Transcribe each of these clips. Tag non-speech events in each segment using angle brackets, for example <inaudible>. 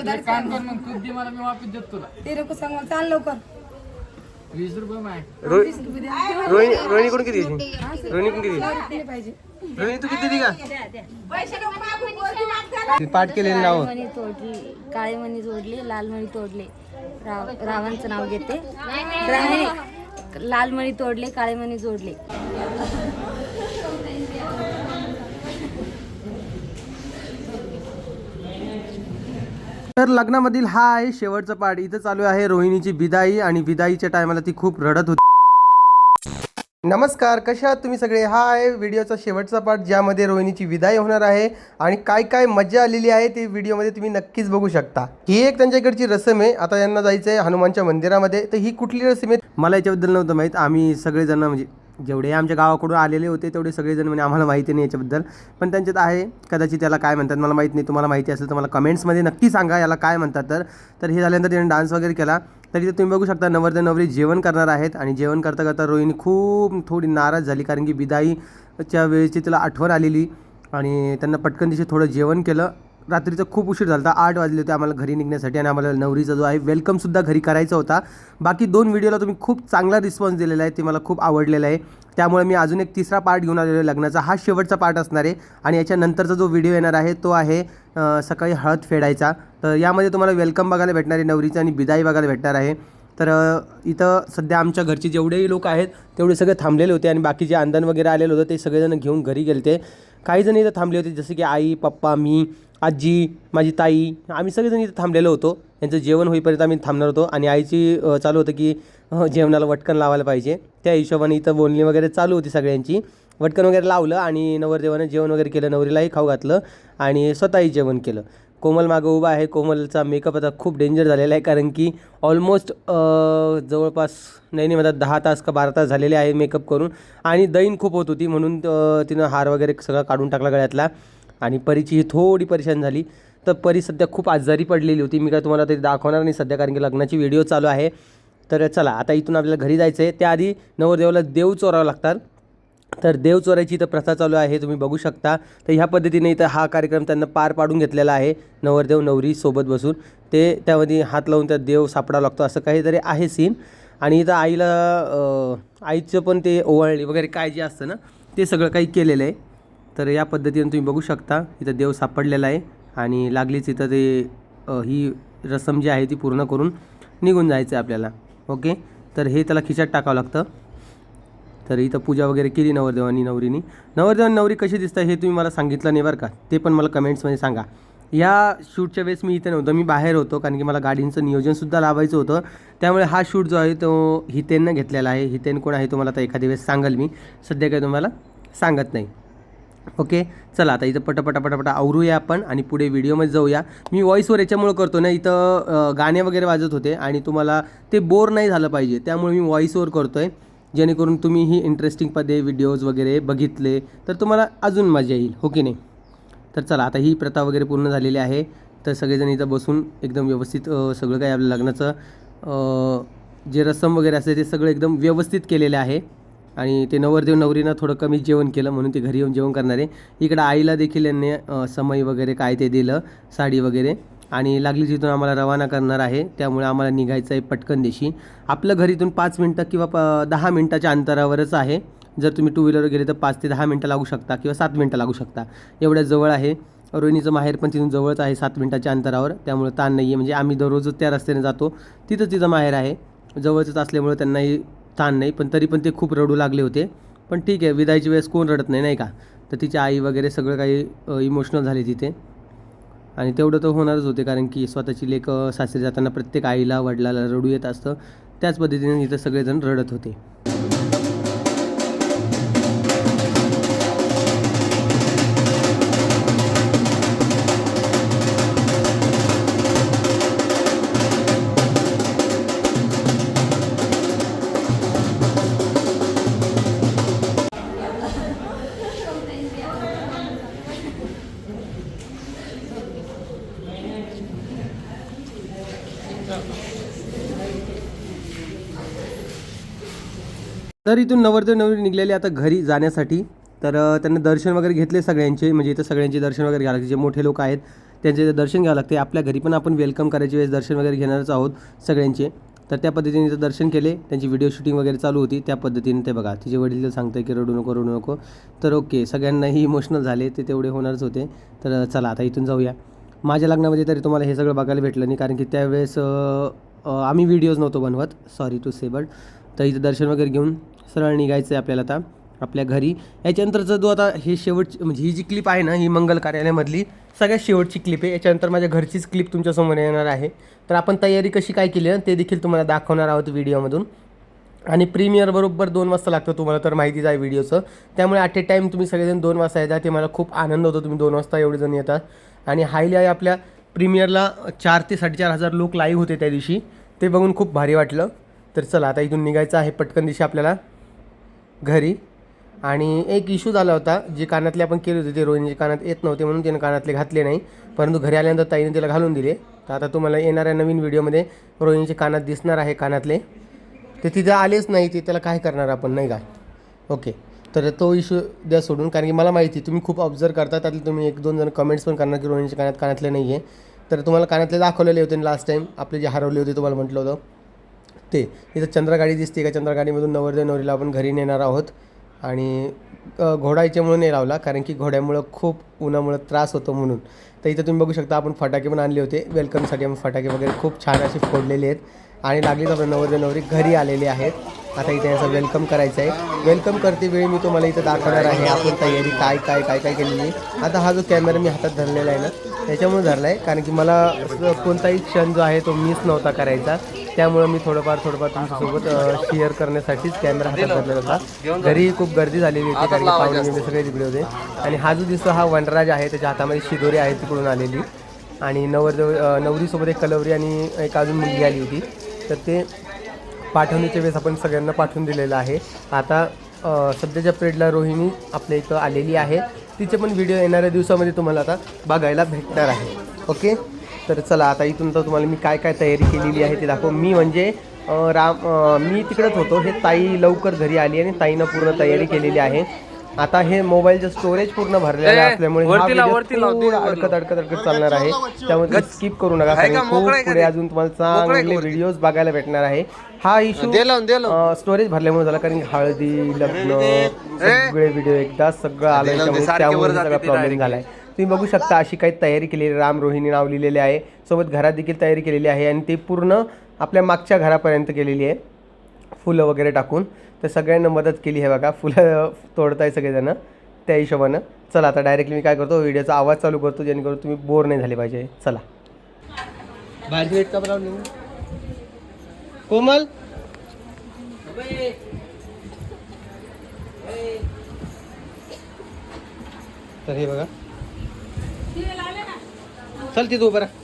उधार एक काम कर मग तू दे मला मी वापस देतो तुला. ते नको सांग चाल लवकर. वीस रुपये माय. रोहिणी रोहिणीकडून किती घ्यायची रोहिणीकडून किती पाहिजे. रोहिणी तू किती दिली? का पाठ केलेली नाव. मणी तोडली काळे मणी तोडले लाल मणी तोडले. राव रावांचं नाव घेते. लाल मणी तोडले काळे मणी जोडले. तर लग्नामधील हा आहे शेवटचा पाठ. इथं चालू आहे रोहिणीची विदाई आणि विदाईच्या टायमाला ती खूप रडत होती. नमस्कार कशा आहात तुम्ही सगळे? हा आहे व्हिडिओचा शेवटचा पार्ट ज्यामध्ये रोहिणीची विदाई होणार आहे आणि काय काय मजा आलेली आहे ते व्हिडिओमध्ये तुम्ही नक्कीच बघू शकता. ही एक त्यांच्याकडची रसम आहे. आता यांना जायचं आहे हनुमानच्या मंदिरामध्ये. तर ही कुठली रसम आहे? मला याच्याबद्दल नव्हतं माहीत. आम्ही सगळेजण म्हणजे जेवढे आमच्या गावाकडून आलेले होते तेवढे सगळेजण म्हणजे आम्हाला माहिती नाही याच्याबद्दल. पण त्यांच्यात आहे कदाचित त्याला काय म्हणतात मला माहीत नाही तुम्हाला माहिती असेल तर मला कमेंट्समध्ये नक्की सांगा याला काय म्हणतात तर. तर हे झाल्यानंतर त्याने डान्स वगैरे केला. तर इथे तुम्ही बघू शकता नवरदेव नवरी जेवण करणार आहेत आणि जेवण करता करता रोहिणी खूप थोडी नाराज झाली कारण की विदाईच्या वेळेची तिला आठवण आलेली आणि त्यांना पटकन दिवशी थोडं जेवण केलं. रात्रीचं खूप उशीर झाला होता आठ वाजले होते आम्हाला घरी निघण्यासाठी आणि आम्हाला नवरीचा जो आहे वेलकमसुद्धा घरी करायचा होता. बाकी दोन व्हिडिओला तुम्ही खूप चांगला रिस्पॉन्स दिलेला आहे ते मला खूप आवडलेलं आहे. त्यामुळे मी अजून एक तिसरा पार्ट घेऊन आलेलो आहे लग्नाचा. हा शेवटचा पार्ट असणार आहे आणि याच्यानंतरचा जो व्हिडिओ येणार आहे तो आहे सकाळी हळद फेडायचा. तर यामध्ये तुम्हाला वेलकम बघायला भेटणार आहे नवरीचं आणि बिदाई बघायला भेटणार आहे. तर इथं सध्या आमच्या घरचे जेवढेही लोक आहेत तेवढे सगळे थांबलेले होते आणि बाकी जे अंधन वगैरे आलेलं होतं ते सगळेजण घेऊन घरी गेले ते काही जण इथं थांबले होते जसे की आई पप्पा मी आजी माझी ताई आम्ही सगळेजण इथं थांबलेलो होतो. यांचं जेवण होईपर्यंत आम्ही थांबणार होतो आणि आईची चालू होतं की जेवणाला वटकन लावायला पाहिजे. त्या हिशोबाने इथं बोलणी वगैरे चालू होती सगळ्यांची. वटकन वगैरे लावलं आणि नवरदेवानं जेवण वगैरे केलं नवरीलाही खाऊ घातलं आणि स्वतःही जेवण केलं. कोमल मागं उभा आहे. कोमलचा मेकअप आता खूप डेंजर झालेला आहे कारण की ऑलमोस्ट जवळपास नाही नाही म्हणतात दहा तास का बारा तास झालेले आहे मेकअप करून आणि दैन खूप होत होती म्हणून तिनं हार वगैरे सगळं काढून टाकला गळ्यातला. आणि परीची ही थोडी परेशान झाली. तर परी सध्या खूप आजारी पडलेली होती. मी काय तुम्हाला ते दाखवणार नाही सध्या कारण की लग्नाची व्हिडिओ चालू आहे. तर चला आता इथून आपल्याला घरी जायचं आहे त्याआधी नवरदेवाला देव चोरावं लागतात. तर देव चोरायची इथं प्रथा चालू आहे तुम्ही बघू शकता. तर ह्या पद्धतीने इथं हा कार्यक्रम त्यांना पार पाडून घेतलेला आहे. नवरदेव नवरी सोबत बसून. ते त्यामध्ये हात लावून त्या देव सापडावा लागतो असं काहीतरी आहे सीन आणि इथं आईला आईचं पण ते ओवाळणी वगैरे काय जे असतं ना ते सगळं काही केलेलं आहे. तर या पद्धतीने तुम्ही बघू शकता इथं देव सापडलेला आहे आणि लागलीच इथं ते ही रसम जी आहे ती पूर्ण करून निघून जायचं आहे आपल्याला. ओके? तर हे त्याला खिशात टाकावं लागतं. तर इथं पूजा वगैरे केली नवरदेवानी नवरीनी. नवरदेवानी नवरी कशी दिसतं हे तुम्ही मला सांगितलं नाही बरं का? ते पण मला कमेंट्समध्ये सांगा. या शूटच्या वेळेस मी इथे नव्हतं मी बाहेर होतो कारण की मला गाडींचं नियोजनसुद्धा लावायचं होतं. त्यामुळे हा शूट जो आहे तो हितेननं घेतलेला आहे. हितेन कोण आहे तुम्हाला आता एखाद्या वेळेस सांगाल मी. सध्या काही तुम्हाला सांगत नाही. ओके? चला आता इथं पटापटा पटापटा आवरूया आपण आणि पुढे व्हिडिओमध्ये जाऊया. मी व्हॉईसवर याच्यामुळं करतो ना इथं गाणे वगैरे वाजत होते आणि तुम्हाला ते बोर नाही झालं पाहिजे. त्यामुळे मी व्हॉईसवर करतो आहे जेणेकरून तुम्ही ही इंटरेस्टिंग पदे व्हिडिओज वगैरे बघितले तर तुम्हाला अजून मजा येईल. हो की नाही? तर चला आता ही प्रथा वगैरे पूर्ण झालेली आहे. तर सगळेजण इथं बसून एकदम व्यवस्थित सगळं काही आपल्या लग्नाचं जे रसम वगैरे असते ते सगळं एकदम व्यवस्थित केलेलं आहे. आणि ते नवरदेव नवरीनं थोडं कमी जेवण केलं म्हणून ते घरी येऊन जेवण करणार. आहे इकडं आईला देखील यांनी समय वगैरे काय ते दिलं साडी वगैरे. आणि लागली तिथून आम्हाला रवाना करणार आहे. त्यामुळे आम्हाला निघायचं आहे पटकन दिवशी आपलं घरीतून पाच मिनटं किंवा प दहा मिनटाच्या अंतरावरच आहे. जर तुम्ही टू व्हीलर गेले तर पाच ते दहा मिनटं लागू शकता किंवा सात मिनटं लागू शकता. एवढ्या जवळ आहे. रोहिणीचं माहेर पण तिथून जवळच आहे सात मिनटाच्या अंतरावर. त्यामुळे ताण नाही आहे म्हणजे आम्ही दररोजच त्या रस्त्याने जातो. तिथं तिथं माहेर आहे. जवळचंच असल्यामुळे त्यांनाही ताण नाही पण तरी पण ते खूप रडू लागले होते. पण ठीक आहे विदायची वेळेस कोण रडत नाही नाही का? तर तिची आई वगैरे सगळं काही इमोशनल झाली तिथे. आणि तेवढं तर होणारच होते कारण की स्वतःची लेख सासरी जाताना प्रत्येक आईला वडिलाला रडू येत असतं. त्याच पद्धतीने इथं सगळेजण रडत होते. तर इथून नवरदेव नवरी निघलेले आता घरी जाण्यासाठी. तर त्यांना दर्शन वगैरे घेतले सगळ्यांचे म्हणजे इथं सगळ्यांचे दर्शन वगैरे घ्यायला जे मोठे लोक आहेत त्यांचे इथं दर्शन घ्यावं लागते. आपल्या घरी पण आपण वेलकम करायची वेळेस दर्शन वगैरे घेणारच आहोत सगळ्यांचे. तर त्या पद्धतीने इथं दर्शन केले. त्यांची व्हिडिओ शूटिंग वगैरे चालू होती. त्या पद्धतीने ते बघा तिचे वडील सांगताय की रडू नको रडू नको. तर ओके सगळ्यांनाही इमोशनल झाले. ते तेवढे होणारच होते. तर चला आता इथून जाऊया. माझ्या लग्नामध्ये तरी तुम्हाला हे सगळं बघायला भेटलं नाही. कारण की त्यावेळेस आम्ही व्हिडिओज नव्हतो बनवत. सॉरी टू से बट तर इथं दर्शन वगैरे घेऊन सरळ निघायचं आहे आपल्याला आता आपल्या घरी. याच्यानंतरचा जो आता हे शेवटची म्हणजे ही जी क्लिप आहे ना ही मंगल कार्यालयामधली सगळ्यात शेवटची क्लिप आहे. याच्यानंतर माझ्या घरचीच क्लिप तुमच्यासमोर येणार आहे. तर आपण तयारी कशी काय केली ते देखील तुम्हाला दाखवणार आहोत व्हिडिओमधून. आणि प्रीमियर बरोबर दोन वाजता लागतं तुम्हाला तर माहितीच आहे व्हिडिओचं. त्यामुळे ॲट ए टाईम तुम्ही सगळेजण दोन वाजता येतात ते मला खूप आनंद होतो तुम्ही दोन वाजता एवढे जण येतात. आणि हायली आहे आपल्या प्रीमियरला चार ते साडेचार हजार लोक लाईव्ह होते त्या दिवशी. ते बघून खूप भारी वाटलं. तर चला आता इथून निघायचं आहे पटकन दिवशी आपल्याला. घरी. आणि एक इश्यू झाला होता जे कानातले आपण केले होते ते रोहिणीचे कानात येत नव्हते म्हणून तिने कानातले घातले नाही. परंतु घरी आल्यानंतर ताईने तिला घालून दिले. तर आता तुम्हाला येणाऱ्या नवीन व्हिडिओमध्ये रोहिणीचे कानात दिसणार आहे कानातले. ते तिथं आलेच नाही ते त्याला काय करणार आपण नाही का? ओके. तर तो इश्यू द्या सोडून कारण की मला माहिती तुम्ही खूप ऑब्झर्व करता त्यातले तुम्ही एक दोन जण कमेंट्स पण करणार की रोहिणीच्या कानात कानातले नाही आहे तर तुम्हाला कानातले दाखवलेले होते लास्ट टाईम आपले जे हरवले होते तुम्हाला म्हटलं होतं. ते इथं चंद्रगाडी दिसते का? चंद्रगाडीमधून नवरदेव नवरीला आपण घरी नेणार आहोत. आणि अ, घोडा याच्यामुळे नाही लावला कारण की घोड्यामुळं खूप उन्हामुळं त्रास होतो म्हणून. तर इथं तुम्ही बघू शकता आपण फटाके पण आणले होते. वेलकमसाठी आपण फटाके वगैरे खूप छान असे फोडलेले आहेत. आणि लागलीच आपलं नवरदेव नवरी घरी आलेले आहेत. आता इथे याचं वेलकम करायचं आहे वेलकम करते वेळी मी तुम्हाला इथं दाखवणार आहे आपण तयारी काय काय काय काय केलेली आता हा जो कॅमेरा मी हातात धरलेला आहे ना त्याच्यामुळे धरला आहे कारण की मला कोणताही क्षण जो आहे तो मिस नव्हता करायचा. त्यामुळं मी थोडंफार थोडंफार तुमच्यासोबत शेअर करण्यासाठीच कॅमेरा हातात धरलेला होता. घरी खूप गर्दी झालेली होती कारण पाहुणे बिवणे सगळे तिकडे होते. आणि हा जो दिसतो हा वनराज आहे त्याच्या हातामध्ये शिदोरी आहे तिकडून आलेली. आणि नवरदेव अ, नवरीसोबत एक कलवरी आणि एक अजून मुलगी आली होती. तर ते पाठवण्याच्या वेळेस आपण सगळ्यांना पाठवून दिलेलं आहे. आता सध्याच्या पिरियडला रोहिणी आपल्या इथं आलेली आहे. तिचे पण व्हिडिओ येणाऱ्या दिवसामध्ये तुम्हाला आता बघायला भेटणार आहे. ओके? तर चला आता इथून तर तुम्हाला मी काय काय तयारी केलेली आहे ते दाखव. मी म्हणजे राम मी तिकडंच होतो. हे ताई लवकर घरी आली आणि ताईनं पूर्ण तयारी केलेली आहे. आता हे मोबाईलचं स्टोरेज पूर्ण भरलेलं असल्यामुळे हा video थोडा अडकत अडकत अडकत चालणार आहे. त्यामुळे स्किप करू नका कारण खूप पुढे अजून तुम्हाला चांगले व्हिडिओज बघायला भेटणार आहे. हा इशू स्टोरेज भरल्यामुळे झाला कारण हळदी लग्न सगळे व्हिडिओ एकदा सगळं आलं त्यामुळे त्यामुळे सगळा प्रॉब्लेम झालाय. तुम्ही बघू शकता अशी काही तयारी केलेली आहे. राम रोहिणी नाव लिहिलेले आहे. सोबत घरात देखील तयारी केलेली आहे आणि ते पूर्ण आपल्या मागच्या घरापर्यंत केलेली आहे. फुलं वगैरे टाकून. तर सगळ्यांना मदत केली आहे बघा. फुलं तोडताय सगळेजणं त्या हिशोबानं. चला आता डायरेक्टली मी काय करतो व्हिडिओचा आवाज चालू करतो जेणेकरून तुम्ही बोर नाही झाले पाहिजे. चला. का कोमल? तर हे बघा. चल तिथं उभं राहा.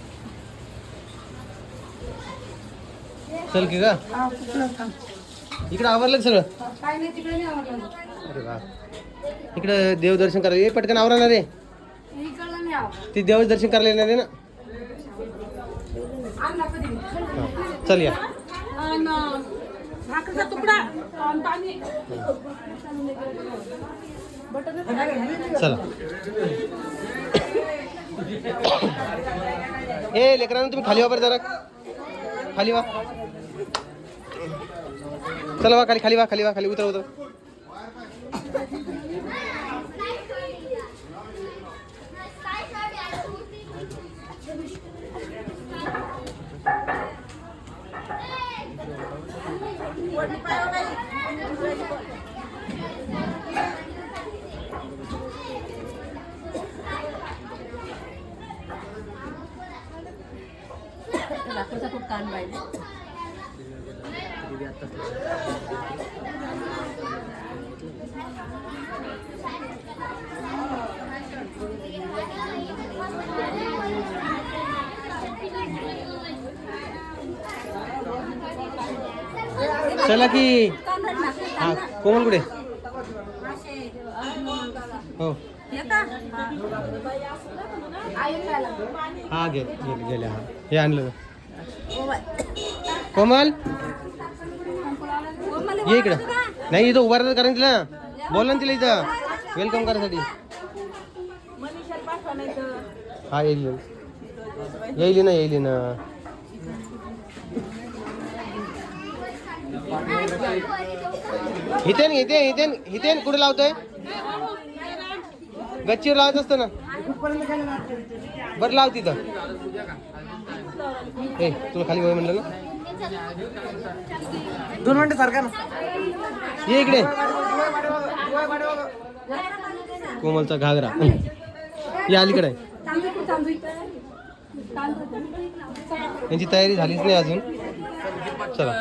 चल की का इकडं आवरलं सगळं? काय नाही तिकडे नाही आवडलं अरे वा. इकडं देवदर्शन करायला ये पटकन आवरणार रे. इकडलं नाही आवडलं ती देवच दर्शन करायला येणार आहे ना? आण ना कधी. चल या. भाकरीचा तुकडा आणि पाणी. चला. ए लेकरांना तुम्ही खाली वा बरं जरा. खाली वा. चला वा खाली खाली वा खाली वा खाली उतर उतर. खूप कान पाहिजे चला की. हा कोमल कुठे? हो. हा गेले गेले हा. हे आणलं कोमल? ये इकडं. नाही इथं उभा राहतं कारण तिला. बोल ना तिला इथं. वेलकम करायसाठी. हा येईल येईल. येईल ना येईल ना. हितेन हितेन हितेन हितेन कुठे लावतोय? गच्चीवर लावत असतं ना. बरं लाव तिथं. ए तुला खाली वय म्हणलं ना? दोन मिनिटं सारखा ना. ये इकडे. कोमलचा घागरा. या अलीकडे. आहे. यांची तयारी झालीच नाही अजून. चला.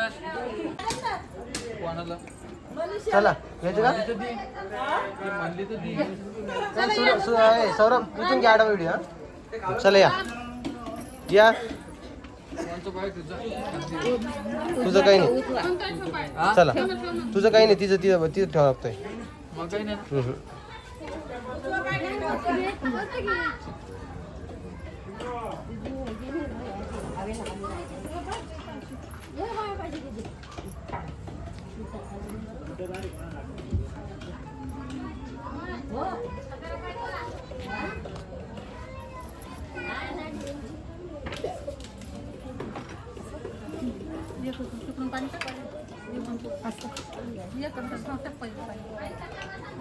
कोणाला चला का? म्हणली तर. ए, सु- ए, सौरभ इथून घ्या आडवा व्हिडिओ हा. चला या. या. पाय तुझं? तुझं काही नाही. हा? चला. तुझं काही नाही तिचं तिथं तिथं ठेवा लागतंय. मग काही नाही. हम्म.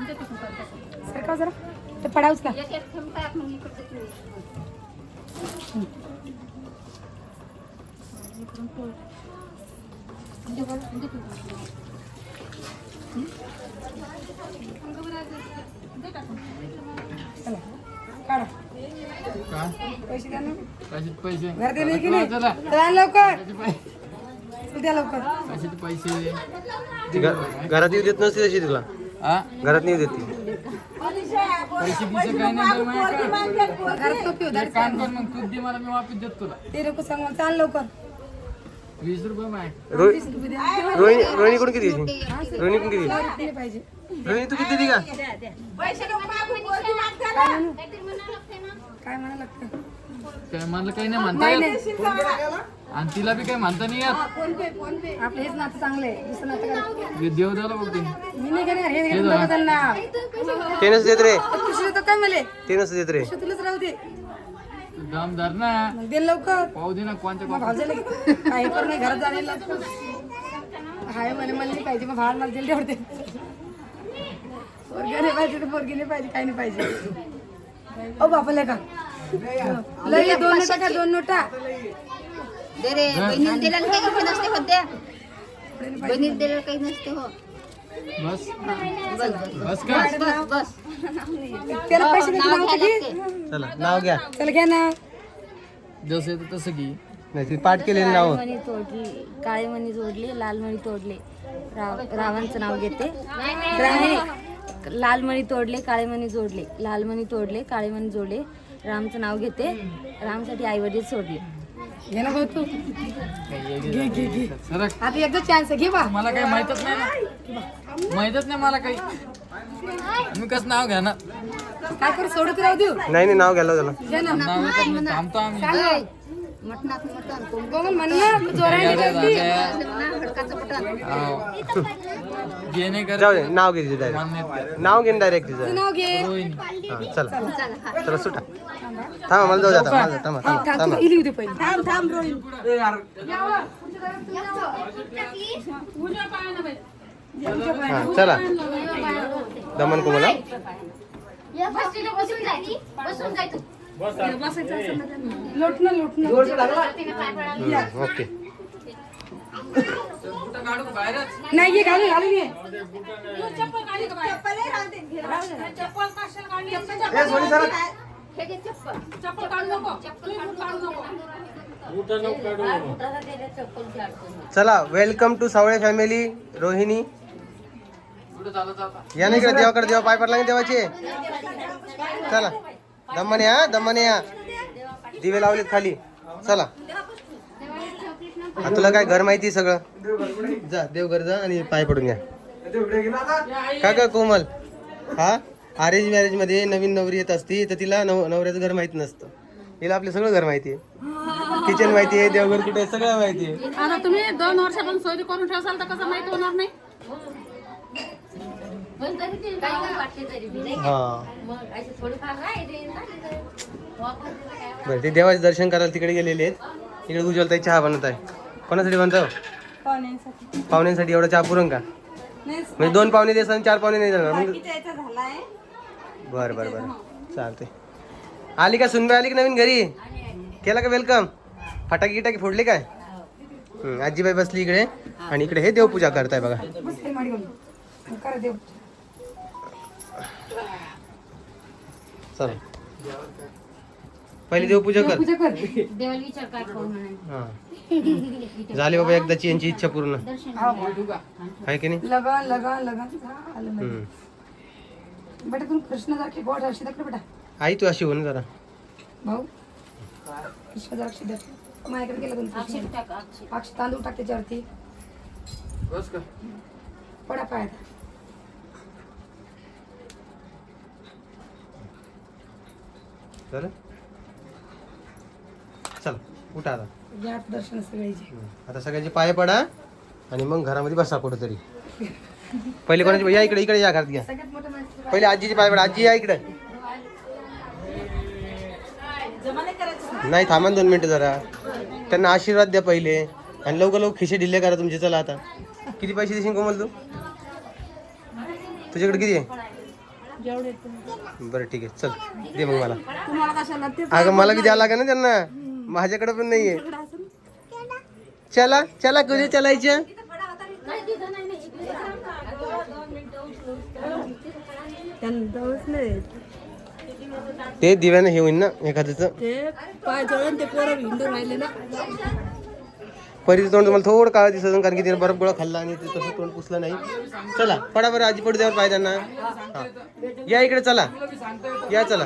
सरका जरा ते पडावच का चला, काढा. का? पैसे द्या ना. कशाचे पैसे. घरात येणे की नाही? चला चला लवकर. कशाचे कशाचे पैसे. घरात येऊ देत नसते तशी तुला. हा घरात नाही येऊ देत ती. पैसे बिसे काही नाही तर माझ्याकडे. घरात टोपी एक काम कर मग तू दे मला मी वापस देतो तुला. ते नको सांग मला चाल लवकर. वीस रुपये माय. रोहि वीस रुपये रोहिणी रोहिणीकडून किती द्यायची रोहिणीकडून किती दिले पाहिजे. रोहिणी तू किती दिली का? काय म्हणा? लागतं काय मला काही नाही म्हणता येत. आणि तिला बी काही म्हणता नाही येत. आपलं हेच नातं चांगलं आहे दुसरं नातं काय? हे देव द्यायला बघते मी नाही घेणार हे घेऊन बघा त्यांना देत रे. तुझी तर काय मला? ते नसतं देत रे. तुलाच राहू दे. तू दम धर ना. मग दे लवकर. पाहू दे ना कोणत्या मग भावजाला काही करू नाही घरात जाणे हाय म्हणे मला नाही पाहिजे. मग भाड मला दिले तेवढते पोरगी नाही पाहिजे तर पोरगी नाही पाहिजे काही नाही पाहिजे. ओ बापा का? लय दोन नोटा का दोन नोटा? दे रे दिलेलं काही नसते होत्या दिलेलं काही नसते हो बस बस बस. बस का? त्याला पैसे की लागते. चला नाव घ्या. चल घ्या ना जसं येतं तसं घे नाही ती पाठ केलेली नाव. मणी तोडली काळे मणी जोडले लाल मणी तोडले. राव रावांचं नाव घेते. लाल मणी तोडले काळे मणी जोडले. लाल मणी तोडले काळे मणी जोडले. रामचं नाव घेते. रामसाठी आई वडील सोडले. घे ना भाऊ तू सरक. आता एकदा चान्स घे बा. मला काही माहीतच नाही ना. माहीतच नाही मला काही. मी कसं नाव घ्या ना काय करू सोडत राहू देऊ? नाही नाही नाव घ्यायला त्याला. घे ना. नाव येतात मी थांबतो आम्ही. मटणात मटण. कोंबडी कोमल म्हण ना तू जोराने गाड्या करती. झाल्या. म्हणा हडकाचं मटण. हाव. जाऊ दे नाव घे तिचं डायरेक्ट. नाव घेईन डायरेक्ट तिचं नाव घे. हा चला. चला. सुटा. थांबा मला जाऊ द्या आता, मला जाऊ- थांबा थांबा इली होती पहिले. थांब थांब रोहित हा चला. दमन कोमला लोटणं लोटणं. हम्म, ओके. <laughs> काढू बाहेरच. नाही घे घालून घालून घे चला welcome to Sawale family Rohini. कुठं चालत आता या नाही इकडे देवाकडे देवा पाय पडला नाही देवाचे. चला. दमन या दमन या. दिवे लावलेत खाली. चला. हा, तुला काय घर माहिती सगळं? जा देवघर जा आणि पाय पडून घ्या का का कोमल. हा? अरेंज मॅरेजमध्ये नवीन नवरी येत असती तर तिला नव नवऱ्याचं घर माहीत नसतं. तिला आपलं सगळं घर माहिती आहे. किचन माहिती आहे देवघर कुठे आहे सगळं माहिती आहे. आता तुम्ही दोन वर्षापासून सोयरी करून ठेवसाल तर कसं माहिती होणार नाही? हा. मग असे थोडीफार राहिले बरं ते देवाचे दर्शन करायला तिकडे गेलेले आहेत. इकडे उज्ज्वलताई चहा बनवत आहे. कोणासाठी बनतो? पाहुण्यांसाठी. एवढा चहा पुरण का? म्हणजे दोन पाहुणे देस आणि चार पाहुणे नाही जाणार मग बरं बरं बरं. चालते आली का सुनबाई? आली का नवीन घरी? केला का वेलकम फटाके गिटाके फोडले काय? हं, आजीबाई बसली इकडे. आणि इकडे हे देवपूजा करताय बघा. माडी करा देव चला. पहिले देवपूजा कर. पूजा कर. देवाला विचार काय कोण म्हणाल हा. झाली बाबा एकदाची यांची इच्छा पूर्ण. आहे की? नाही? लगा लगा लगा झालं लगा. बेटा तुम्ही कृष्ण सारखे गोड अशी दाखल बेटा. आई तू अशी हो ना जरा. भाऊ कृष्ण माझ्याकडे गेला तुम्ही कृष्ण. अक्षी तांदूळ टाक त्याच्यावरती. पडा पायात. चल उठा आता. दर्शन सगळ्याचे. आता सगळ्यांचे पाय पडा आणि मग घरामध्ये बसा कुठंतरी. <laughs> पहिले कोणाची या इकडे इकडे या घरात घ्या. सगळ्यात मोठं माणसं पहिले आजीचे पाय पडा. आजी या इकडे. नाही थांबा ना दोन मिनिटं जरा. त्यांना आशीर्वाद द्या पहिले. आणि लवकर लवकर खिशे ढिल्ले करा तुमचे. चला आता. किती पैसे देशील कोमल तू? तुझ्याकडे किती आहे? बरं ठीक आहे. चल दे मग मला. तुम्हाला कशाला? ते अगं मला बी द्यावं लागेल ना त्यांना. माझ्याकडे पण नाहीये. चला. चला कुठे चलायचं. ते दिव्यानं हे होईन ना एखाद्याच. ना. परीचं तोंड तुम्हाला थोडं काळ दिसत कारण की तिने बरफ गोळा खाल्ला आणि ते तसं तोंड पुसलं नाही. चला पडा बरं आजी पडू द्यावर पाय त्यांना. हा. या इकडे चला. या चला.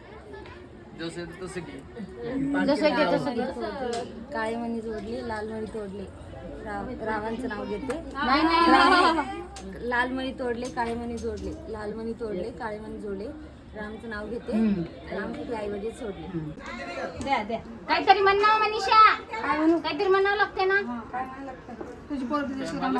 जसे तसं की जसं की तसं की काळी मणी जोडली लाल मणी तोडले. राव रावांचं नाव घेते. राहे. लाल मणी तोडले काळे मणी जोडले. लाल मणी तोडले काळे मणी जोडले. रामचं नाव घेते. रामसाठी आई वडील सोडले. काहीतरी म्हणावं मनीषा. काहीतरी म्हणावं लागते ना? काय म्हणायला लागतं? तुझी पोर तुझ्या शिवाला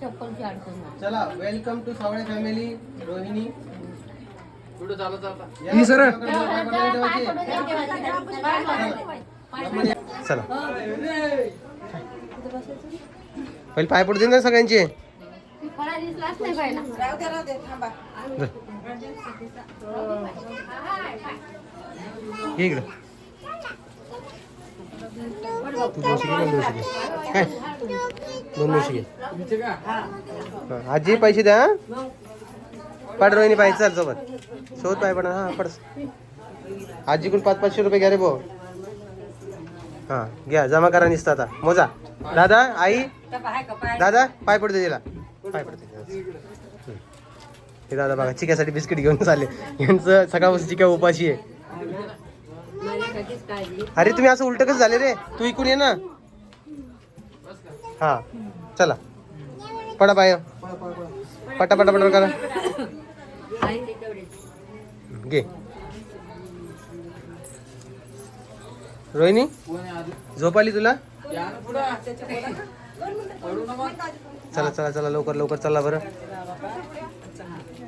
चप्पलची अडचण नाही. चला welcome to Sawale family Rohini. पुढे चालत आता ही सर. चला. पहिले पाय पडू दे ना सगळ्यांचे. फळा दिसलाच नाही पाहिला ये इकडं तू दोनशे घे दोनशे घे काय दोन दोनशे घे आजी पैसे द्या पड रोहिणी पाहिजे चाल सोबत. सोबत पाय पडा हा पड. आजीकडून पाच पाचशे रुपये घ्या रे भाऊ. हा घ्या जमा करा निसता आता. मोजा. दादा आई? दादा पाय पडते तिला. पाय पडते हे दादा बघा चिक्यासाठी बिस्किट घेऊन चालले. यांचं सकाळपासून चिक्या उपाशी आहे. अरे तुम्ही असं उलट कसं झाले रे? तू इकून ये ना. हा चला. पडा पाय पटा पटा पटा करा घे. रोहिणी झोप आली तुला? चला चला चला लवकर लवकर चला बरं.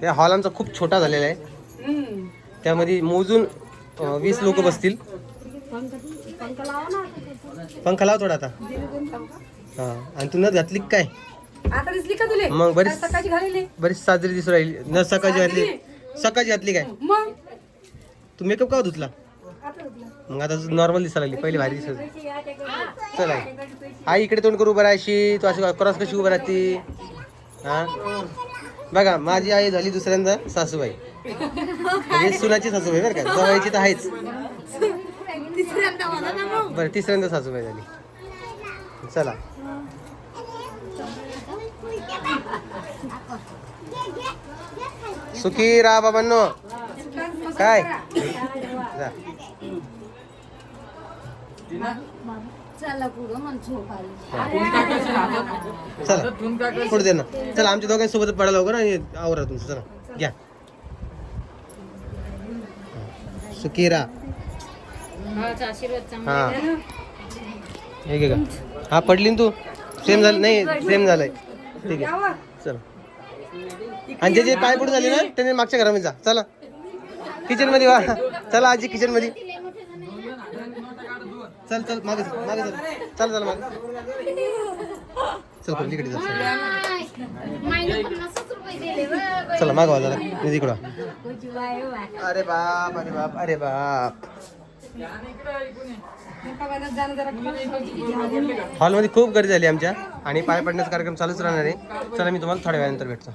या हॉल आमचा खूप छोटा झालेला आहे. त्यामध्ये मोजून वीस लोक बसतील. पंखा लाव थोडा आता. हा. आणि तू नथ घातली काय? आता दिसली का तुले? मग बरीच- सकाळची घालेली. बरीच साजरी दिसू राहिली. न सकाळची घातली. सकाळची घातली काय? मग? तू मेकअप का धुतला. मग आता नॉर्मल दिसायला लागली. पहिले भारी दिसत. चल. आई आई इकडे तोंड करू उभं राहायची. तू अशी क्रॉस कशी उभं राहती? हा? बघा माझी आई झाली दुसऱ्यांदा सासूबाई. म्हणजे सुनाची सासूबाई बरं का. जवायची तर आहेच. बरं तिसऱ्यांदा सासूबाई झाली चला. सुखी राहा बाबांनो. काय? जा. चला पुढं दे ना. चला आमच्या दोघांसोबत पडा लवकर आणि आवरा तुमचं. चला. घ्या. चांगला हा. हे घे का. हा पडली ना तू. सेम झालं. नाही सेम झालंय. ठीक आहे. चला. आणि जे जे पाय पुढे झाले ना त्याने मागच्या घरामध्ये जा. चला. किचनमध्ये वा. चला आजी किचनमध्ये चल चल मागे चल मागे चल. चल चल मागे. चल चला. मागवा जरा. निधी इकडं. अरे बाप अरे बाप अरे बाप. हॉलमध्ये खूप गर्दी झाली आमच्या. आणि पाय पडण्याचा कार्यक्रम चालूच राहणार आहे. चला मी तुम्हाला थोड्या वेळानंतर भेटतो.